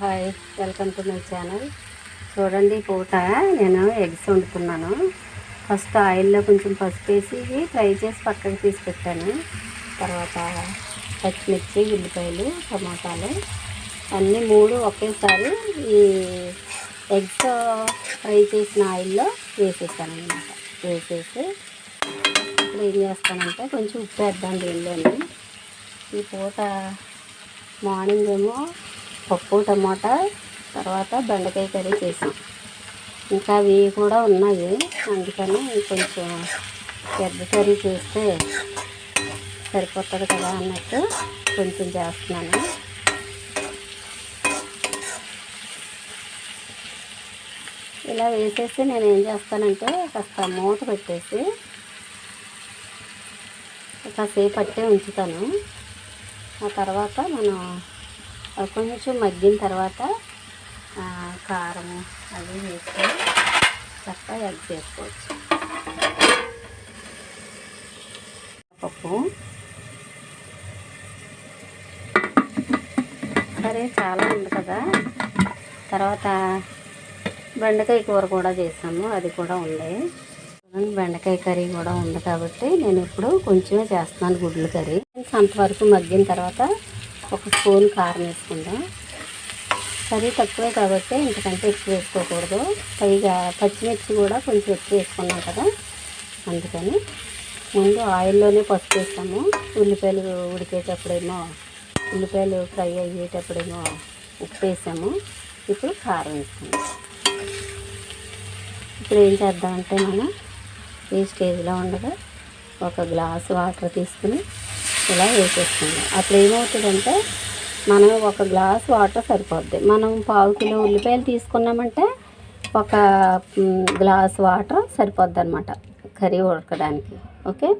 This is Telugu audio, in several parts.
Hi welcome to my channel. చూడండి ఈ పూట నేను ఎగ్స్ వండుతున్నాను. ఫస్ట్ ఆయిల్లో కొంచెం పసుపు వేసి ఫ్రై చేసి పక్కకి తీసి పెట్టాను తర్వాత పచ్చిమిర్చి ఉల్లిపాయలు టమాటాలు. అన్నీ మూడు ఒకేసారి ఈ ఎగ్స్ ఫ్రై చేసిన ఆయిల్లో వేసేసాను అనమాట వేసేసి ఇప్పుడు ఏం చేస్తానంటే కొంచెం ఉప్పు వేద్దాం దీనిలోని. ఈ పూట మార్నింగ్ ఏమో పప్పు టమాటా తర్వాత బెండకాయ కర్రీ చేసాం. ఇంకా అవి కూడా ఉన్నాయి అందుకని కొంచెం పెద్ద కర్రీ చేస్తే సరిపోతుంది కదా అన్నట్టు కొంచెం చేస్తున్నాను. ఇలా వేసేసి నేను ఏం చేస్తానంటే కాస్త మూత పెట్టేసి కాసేపు పట్టే ఉంచుతాను. ఆ తర్వాత మనం కొంచెం మగ్గిన తర్వాత కారం అది వేసుకొని చక్కగా ఎగ్ చేసుకోవచ్చు. పప్పు. సరే చాలా ఉంది కదా. తర్వాత బెండకాయ కూర కూడా చేసాము అది కూడా ఉంది బెండకాయ కర్రీ కూడా ఉంది కాబట్టి నేను ఇప్పుడు కొంచెమే చేస్తున్నాను గుడ్లు కర్రీ. అంతవరకు మగ్గిన తర్వాత ఒక స్పూన్ కారం వేసుకుందాం. కర్రీ తక్కువే కాబట్టి ఇంతకంటే ఎక్కువ వేసుకోకూడదు. పైగా పచ్చిమిర్చి కూడా కొంచెం ఎక్కువ వేసుకున్నాం కదా అందుకని ముందు ఆయిల్లోనే పసుపు వేస్తాము. ఉల్లిపాయలు ఉడికేటప్పుడేమో ఉల్లిపాయలు ఫ్రై అయ్యేటప్పుడేమో ఉప్పు వేసాము. ఇప్పుడు కారం వేసుకుందాం. ఇప్పుడు ఏం చేద్దామంటే మనం ఈ స్టేజ్లో ఉండగా ఒక గ్లాస్ వాటర్ తీసుకుని ఇలా వేసేసుకుందాం అప్పుడు ఏమవుతుందంటే మనం ఒక గ్లాస్ వాటర్ సరిపోద్ది. మనం పావు కిలో ఉల్లిపాయలు తీసుకున్నామంటే ఒక గ్లాస్ వాటర్ సరిపోద్ది అనమాట కర్రీ ఉడకడానికి. ఓకే?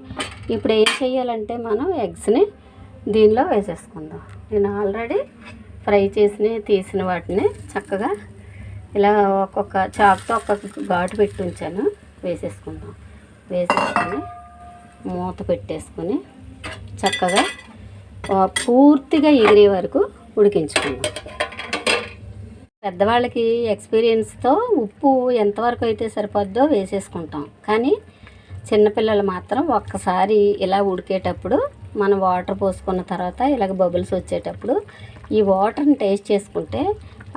ఇప్పుడు ఏం చేయాలంటే మనం ఎగ్స్ని దీనిలో వేసేసుకుందాం. నేను ఆల్రెడీ ఫ్రై చేసిన తీసిన వాటిని చక్కగా ఇలా ఒక్కొక్క చాక్తో ఒక్కొక్క ఘాటు పెట్టి ఉంచాను. వేసేసుకుందాం. వేసేసుకొని మూత పెట్టేసుకొని చక్కగా పూర్తిగా ఎగిరే వరకు ఉడికించుకుందాం. పెద్దవాళ్ళకి ఎక్స్పీరియన్స్తో ఉప్పు ఎంతవరకు అయితే సరిపోద్దో వేసేసుకుంటాం. కానీ చిన్నపిల్లలు మాత్రం ఒక్కసారి ఇలా ఉడికేటప్పుడు మనం వాటర్ పోసుకున్న తర్వాత ఇలాగ బబుల్స్ వచ్చేటప్పుడు ఈ వాటర్ని టేస్ట్ చేసుకుంటే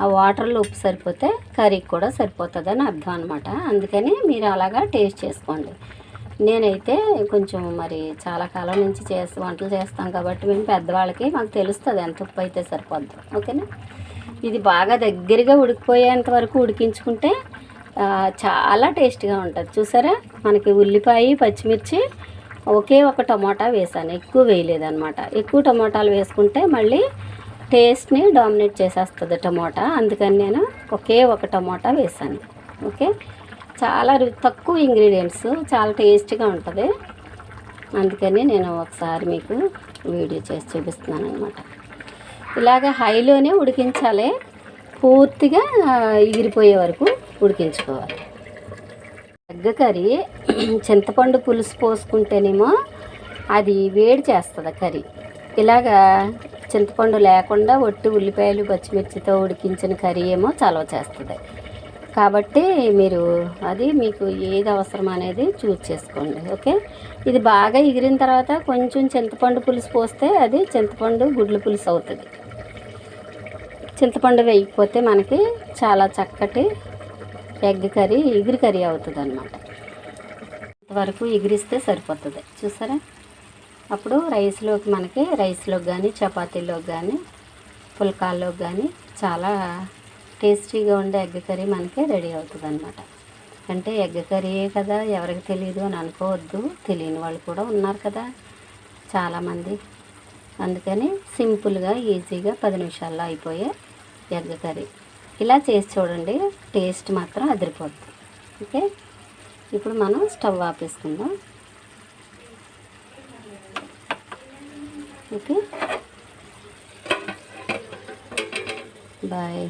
ఆ వాటర్లో ఉప్పు సరిపోతే కర్రీకి కూడా సరిపోతుందని అర్థం అనమాట అందుకని మీరు అలాగా టేస్ట్ చేసుకోండి. నేనైతే కొంచెం మరి చాలా కాలం నుంచి చేసి వంటలు చేస్తాం కాబట్టి మేము పెద్దవాళ్ళకి మాకు తెలుస్తుంది ఎంత ఉప్పు అయితే సరిపోద్ది. ఓకేనా? ఇది బాగా దగ్గరగా ఉడికిపోయేంత వరకు ఉడికించుకుంటే చాలా టేస్ట్గా ఉంటుంది. చూసారా? మనకి ఉల్లిపాయ పచ్చిమిర్చి ఒకే ఒక టమాటా వేసాను. ఎక్కువ వేయలేదన్నమాట. ఎక్కువ టమాటాలు వేసుకుంటే మళ్ళీ టేస్ట్ని డామినేట్ చేసేస్తుంది టమాటా. అందుకని నేను ఒకే ఒక టమాటా వేసాను. ఓకే? చాలా తక్కువ ఇంగ్రీడియంట్స్ చాలా టేస్ట్గా ఉంటుంది. అందుకని నేను ఒకసారి మీకు వీడియో చేసి చూపిస్తున్నాను అనమాట ఇలాగ హైలోనే ఉడికించాలి. పూర్తిగా ఆ, ఎగిరిపోయే వరకు ఉడికించుకోవాలి. ఎగ్గ కర్రీ చింతపండు పులుసు పోసుకుంటేనేమో అది వేడి చేస్తుంది కర్రీ. ఇలాగా చింతపండు లేకుండా ఒట్టి ఉల్లిపాయలు పచ్చిమిర్చితో ఉడికించిన కర్రీ ఏమో చలవ చేస్తుంది. కాబట్టి మీరు అది మీకు ఏది అవసరం అనేది చూజ్ చేసుకోండి ఓకే? ఇది బాగా ఎగిరిన తర్వాత కొంచెం చింతపండు పులుసు పోస్తే అది చింతపండు గుడ్ల పులుసు అవుతుంది. చింతపండు వేయకపోతే మనకి చాలా చక్కటి ఎగ్ కర్రీ ఎగిరి కర్రీ అవుతుంది అనమాట ఇంతవరకు ఎగిరిస్తే సరిపోతుంది. చూసారా? అప్పుడు రైస్లోకి మనకి రైస్లోకి కానీ చపాతీలోకి కానీ పుల్కాల్లోకి కానీ చాలా టేస్టీగా ఉండే ఎగ్ కర్రీ మనకి రెడీ అవుతుంది అనమాట అంటే ఎగ్ కర్రీయే కదా ఎవరికి తెలియదు అని అనుకోవద్దు. తెలియని వాళ్ళు కూడా ఉన్నారు కదా చాలామంది. అందుకని సింపుల్గా ఈజీగా పది నిమిషాల్లో అయిపోయే ఎగ్ కర్రీ. ఇలా చేసి చూడండి టేస్ట్ మాత్రం అదిరిపోద్ది. ఓకే? ఇప్పుడు మనం స్టవ్ ఆపేసుకుందాం. ఓకే? బాయ్.